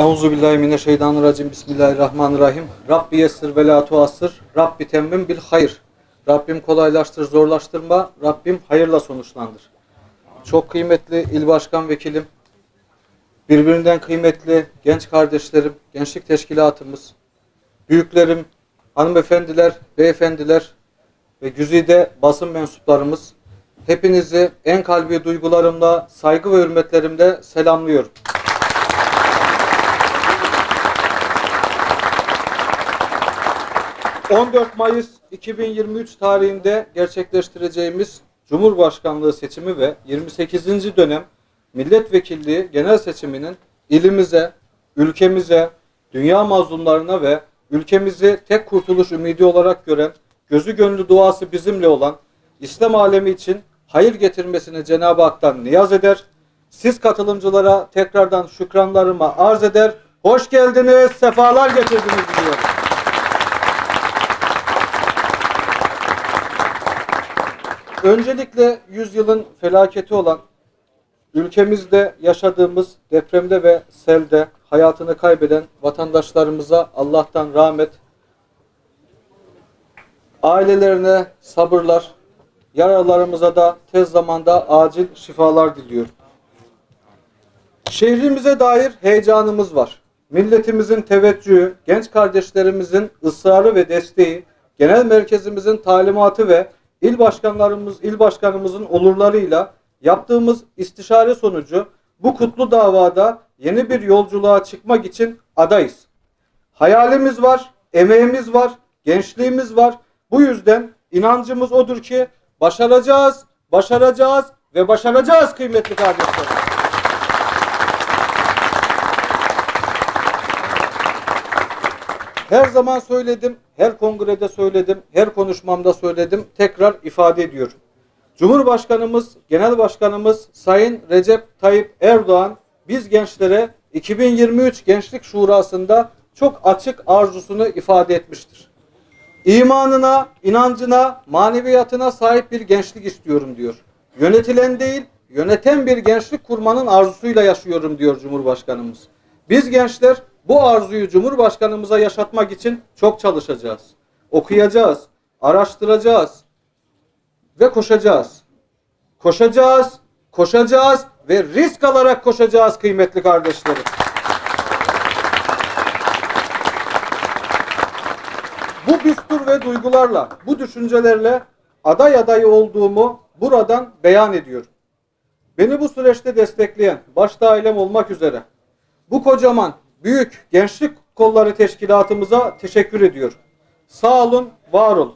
Euzu billahi mineşşeytanirracim. Bismillahirrahmanirrahim. Rabbi yessir ve la tuassır. Rabbi temmim bil hayır. Rabbim kolaylaştır, zorlaştırma. Rabbim hayırla sonuçlandır. Çok kıymetli il başkan vekilim, birbirinden kıymetli genç kardeşlerim, gençlik teşkilatımız, büyüklerim, hanımefendiler, beyefendiler ve güzide basın mensuplarımız hepinizi en kalbi duygularımla, saygı ve hürmetlerimle selamlıyorum. ...14 Mayıs 2023 tarihinde gerçekleştireceğimiz Cumhurbaşkanlığı seçimi ve 28. dönem milletvekilliği genel seçiminin ilimize, ülkemize, dünya mazlumlarına ve ülkemizi tek kurtuluş ümidi olarak gören, gözü gönlü duası bizimle olan İslam alemi için hayır getirmesini Cenab-ı Hak'tan niyaz eder. Siz katılımcılara tekrardan şükranlarımı arz eder. Hoş geldiniz, sefalar getirdiniz diyorum. Öncelikle yüzyılın felaketi olan ülkemizde yaşadığımız depremde ve selde hayatını kaybeden vatandaşlarımıza Allah'tan rahmet, ailelerine sabırlar, yaralarımıza da tez zamanda acil şifalar diliyorum. Şehrimize dair heyecanımız var. Milletimizin teveccühü, genç kardeşlerimizin ısrarı ve desteği, genel merkezimizin talimatı ve il başkanlarımız, il başkanımızın olurlarıyla yaptığımız istişare sonucu bu kutlu davada yeni bir yolculuğa çıkmak için adayız. Hayalimiz var, emeğimiz var, gençliğimiz var. Bu yüzden inancımız odur ki başaracağız, başaracağız ve başaracağız kıymetli kardeşlerim. Her zaman söyledim, her kongrede söyledim, her konuşmamda söyledim, tekrar ifade ediyorum. Cumhurbaşkanımız, Genel Başkanımız Sayın Recep Tayyip Erdoğan biz gençlere 2023 Gençlik Şurası'nda çok açık arzusunu ifade etmiştir. İmanına, inancına, maneviyatına sahip bir gençlik istiyorum diyor. Yönetilen değil, yöneten bir gençlik kurmanın arzusuyla yaşıyorum diyor Cumhurbaşkanımız. Biz gençler bu arzuyu Cumhurbaşkanımıza yaşatmak için çok çalışacağız. Okuyacağız, araştıracağız ve koşacağız. Koşacağız, koşacağız ve risk alarak koşacağız kıymetli kardeşlerim. Bu düstur ve duygularla, bu düşüncelerle aday adayı olduğumu buradan beyan ediyorum. Beni bu süreçte destekleyen, başta ailem olmak üzere, bu kocaman, büyük gençlik kolları teşkilatımıza teşekkür ediyorum. Sağ olun, var olun.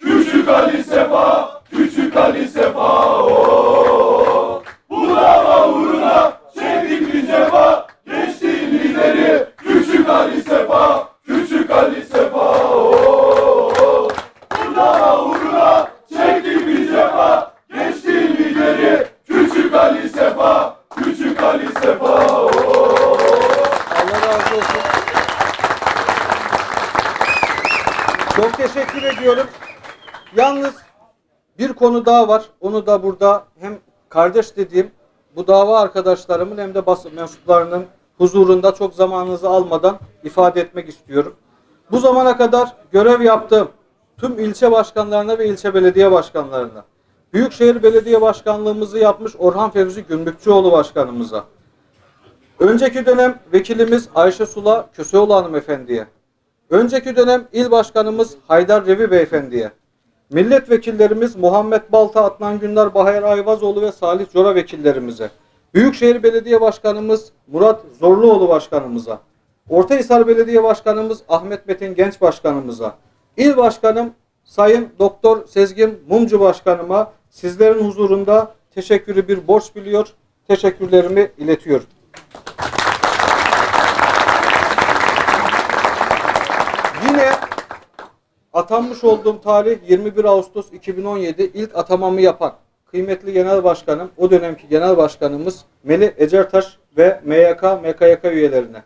Küçük Ali Sefa, Küçük Ali Sefa o. Bu dava uğruna çektik bir cefa, geçtiğin lideri Küçük Ali Sefa, Küçük Ali Sefa o. Bu dava uğruna çektik bir cefa, geçtiğin lideri Küçük Ali Sefa, Küçük Ali Sefa o. Allah razı olsun. Çok teşekkür ediyorum. Yalnız bir konu daha var. Onu da burada hem kardeş dediğim bu dava arkadaşlarımın hem de basın mensuplarının huzurunda çok zamanınızı almadan ifade etmek istiyorum. Bu zamana kadar görev yaptığım tüm ilçe başkanlarına ve ilçe belediye başkanlarına, Büyükşehir Belediye Başkanlığımızı yapmış Orhan Fevzi Gümrükçüoğlu Başkanımıza, Önceki dönem vekilimiz Ayşe Sula Köseoğlu Hanımefendi'ye, önceki dönem il başkanımız Haydar Revi Beyefendi'ye, milletvekillerimiz Muhammed Balta, Adnan Gündar, Bahar Ayvazoğlu ve Salih Cora vekillerimize, Büyükşehir Belediye Başkanımız Murat Zorluoğlu Başkanımıza, Ortahisar Belediye Başkanımız Ahmet Metin Genç Başkanımıza, il başkanım Sayın Doktor Sezgin Mumcu Başkanıma sizlerin huzurunda teşekkürü bir borç biliyor, teşekkürlerimi iletiyorum. Yine atanmış olduğum tarih 21 Ağustos 2017 ilk atamamı yapan kıymetli genel başkanım, o dönemki genel başkanımız Melih Ecertaş ve MYK, MKYK üyelerine.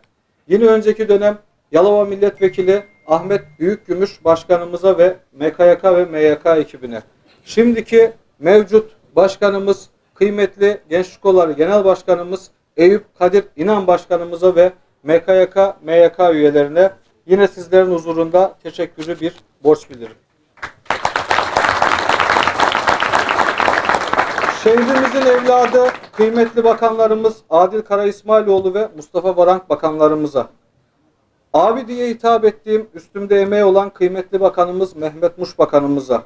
Yine önceki dönem Yalova Milletvekili Ahmet Büyükgümüş başkanımıza ve MKYK ve MYK ekibine. Şimdiki mevcut Başkanımız, kıymetli Gençlik Kolları Genel Başkanımız Eyüp Kadir İnan Başkanımıza ve MKYK, MYK üyelerine yine sizlerin huzurunda teşekkürü bir borç bilirim. Şehrimizin evladı kıymetli bakanlarımız Adil Kara İsmailoğlu ve Mustafa Varank bakanlarımıza. Abi diye hitap ettiğim üstümde emeği olan kıymetli bakanımız Mehmet Muş bakanımıza.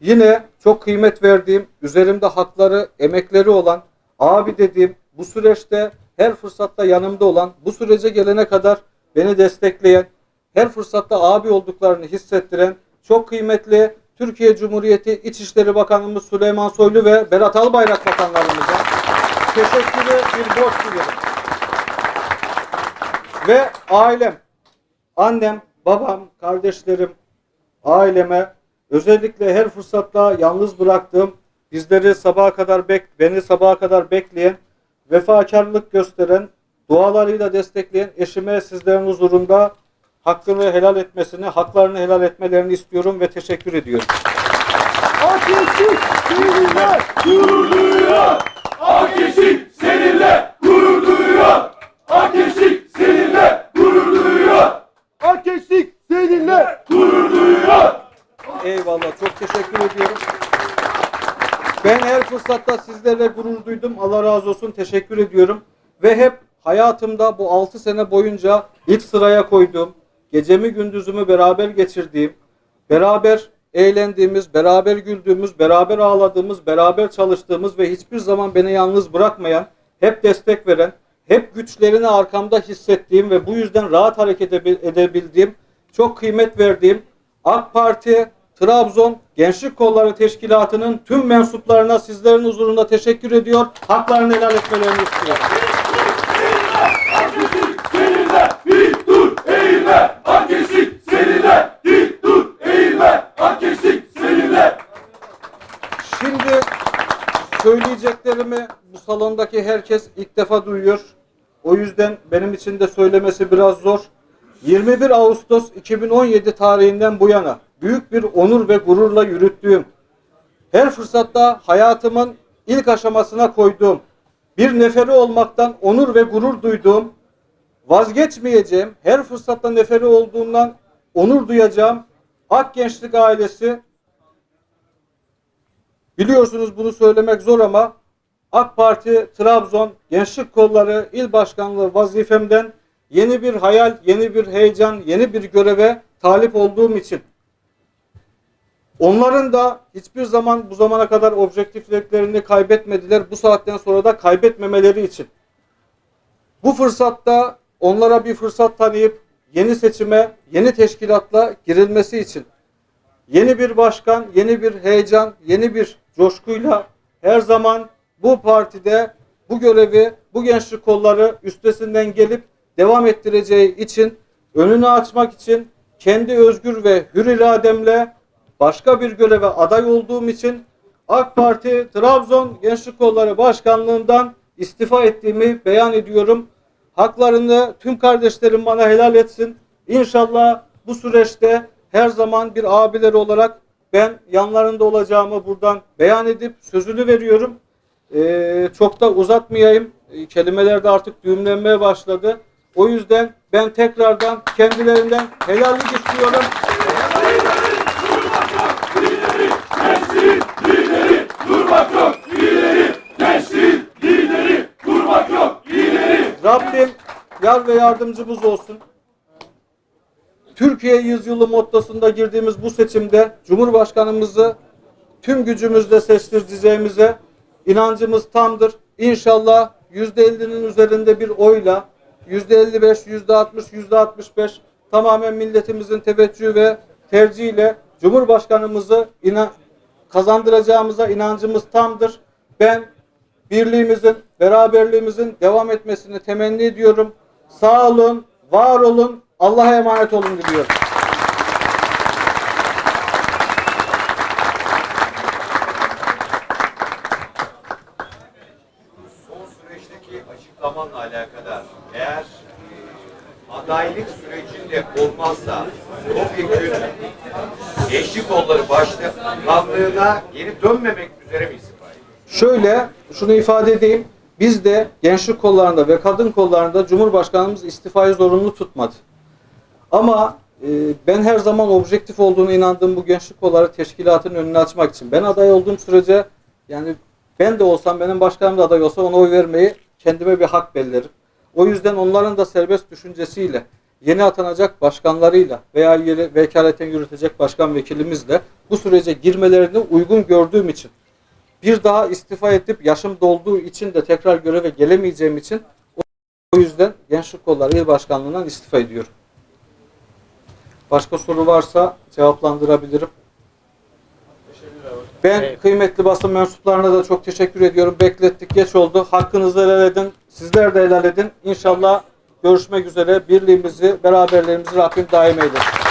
Yine çok kıymet verdiğim, üzerimde hakları, emekleri olan, abi dediğim, bu süreçte her fırsatta yanımda olan, bu sürece gelene kadar beni destekleyen, her fırsatta abi olduklarını hissettiren çok kıymetli Türkiye Cumhuriyeti İçişleri Bakanımız Süleyman Soylu ve Berat Albayrak bakanlarımıza teşekkürü bir borç bilirim. Ve ailem, annem, babam, kardeşlerim, aileme özellikle her fırsatta yalnız bıraktığım, bizleri sabaha kadar bek, beni sabaha kadar bekleyen, vefakarlık gösteren, dualarıyla destekleyen eşime sizlerin huzurunda hakkını helal etmesini, haklarını helal etmelerini istiyorum ve teşekkür ediyorum. Ateşik seninle gurur duyuyor. Ateşik seninle gurur duyuyor. Ateşik seninle gurur duyuyor. Ateşik seninle gurur duyuyor. Eyvallah. Çok teşekkür ediyorum. Ben her fırsatta sizlerle gurur duydum. Allah razı olsun. Teşekkür ediyorum. Ve hep hayatımda bu 6 sene boyunca ilk sıraya koyduğum, gecemi gündüzümü beraber geçirdiğim, beraber eğlendiğimiz, beraber güldüğümüz, beraber ağladığımız, beraber çalıştığımız ve hiçbir zaman beni yalnız bırakmayan, hep destek veren, hep güçlerini arkamda hissettiğim ve bu yüzden rahat hareket edebil- edebildiğim, çok kıymet verdiğim AK Parti Trabzon Gençlik Kolları Teşkilatı'nın tüm mensuplarına sizlerin huzurunda teşekkür ediyor. Haklarını helal etmelerini istiyorum. Söyleyeceklerimi bu salondaki herkes ilk defa duyuyor. O yüzden benim için de söylemesi biraz zor. 21 Ağustos 2017 tarihinden bu yana büyük bir onur ve gururla yürüttüğüm, her fırsatta hayatımın ilk aşamasına koyduğum, bir neferi olmaktan onur ve gurur duyduğum, vazgeçmeyeceğim, her fırsatta neferi olduğumdan onur duyacağım Ak Gençlik ailesi Biliyorsunuz bunu söylemek zor ama AK Parti Trabzon Gençlik Kolları İl Başkanlığı vazifemden yeni bir hayal, yeni bir heyecan, yeni bir göreve talip olduğum için onların da hiçbir zaman bu zamana kadar objektifliklerini kaybetmediler. Bu saatten sonra da kaybetmemeleri için. Bu fırsatta onlara bir fırsat tanıyıp yeni seçime, yeni teşkilatla girilmesi için yeni bir başkan, yeni bir heyecan, yeni bir coşkuyla her zaman bu partide bu görevi, bu gençlik kolları üstesinden gelip devam ettireceği için, önünü açmak için kendi özgür ve hür irademle başka bir göreve aday olduğum için AK Parti Trabzon Gençlik Kolları Başkanlığından istifa ettiğimi beyan ediyorum. Haklarını tüm kardeşlerim bana helal etsin. İnşallah bu süreçte her zaman bir abileri olarak ben yanlarında olacağımı buradan beyan edip sözünü veriyorum. Ee, çok da uzatmayayım. Ee, Kelimeler de artık düğümlenmeye başladı. O yüzden ben tekrardan kendilerinden helallik istiyorum. Rabbim yar ve yardımcımız olsun. Türkiye yüzyılı mottosunda girdiğimiz bu seçimde Cumhurbaşkanımızı tüm gücümüzle seçtireceğimize inancımız tamdır. İnşallah %50'nin üzerinde bir oyla %55, %60, %65 tamamen milletimizin teveccühü ve tercihiyle Cumhurbaşkanımızı inan kazandıracağımıza inancımız tamdır. Ben birliğimizin, beraberliğimizin devam etmesini temenni ediyorum. Sağ olun, var olun, Allah'a emanet olun diliyorum. son süreçteki açıklamanla alakadar eğer e, adaylık sürecinde olmazsa topyekun gençlik kolları başkanlığına geri dönmemek üzere mi istifa ediyor? Şöyle şunu ifade edeyim. Biz de gençlik kollarında ve kadın kollarında Cumhurbaşkanımız istifayı zorunlu tutmadı. Ama e, ben her zaman objektif olduğunu inandığım bu gençlik kolları teşkilatın önünü açmak için. Ben aday olduğum sürece yani ben de olsam benim başkanım da aday olsa ona oy vermeyi kendime bir hak bellerim. O yüzden onların da serbest düşüncesiyle yeni atanacak başkanlarıyla veya yeni vekaleten yürütecek başkan vekilimizle bu sürece girmelerini uygun gördüğüm için bir daha istifa edip yaşım dolduğu için de tekrar göreve gelemeyeceğim için o yüzden Gençlik Kolları İl Başkanlığı'ndan istifa ediyorum. Başka soru varsa cevaplandırabilirim. Ben kıymetli basın mensuplarına da çok teşekkür ediyorum. Beklettik, geç oldu. Hakkınızı helal edin. Sizler de helal edin. İnşallah görüşmek üzere. Birliğimizi, beraberliğimizi Rabbim daim eylesin.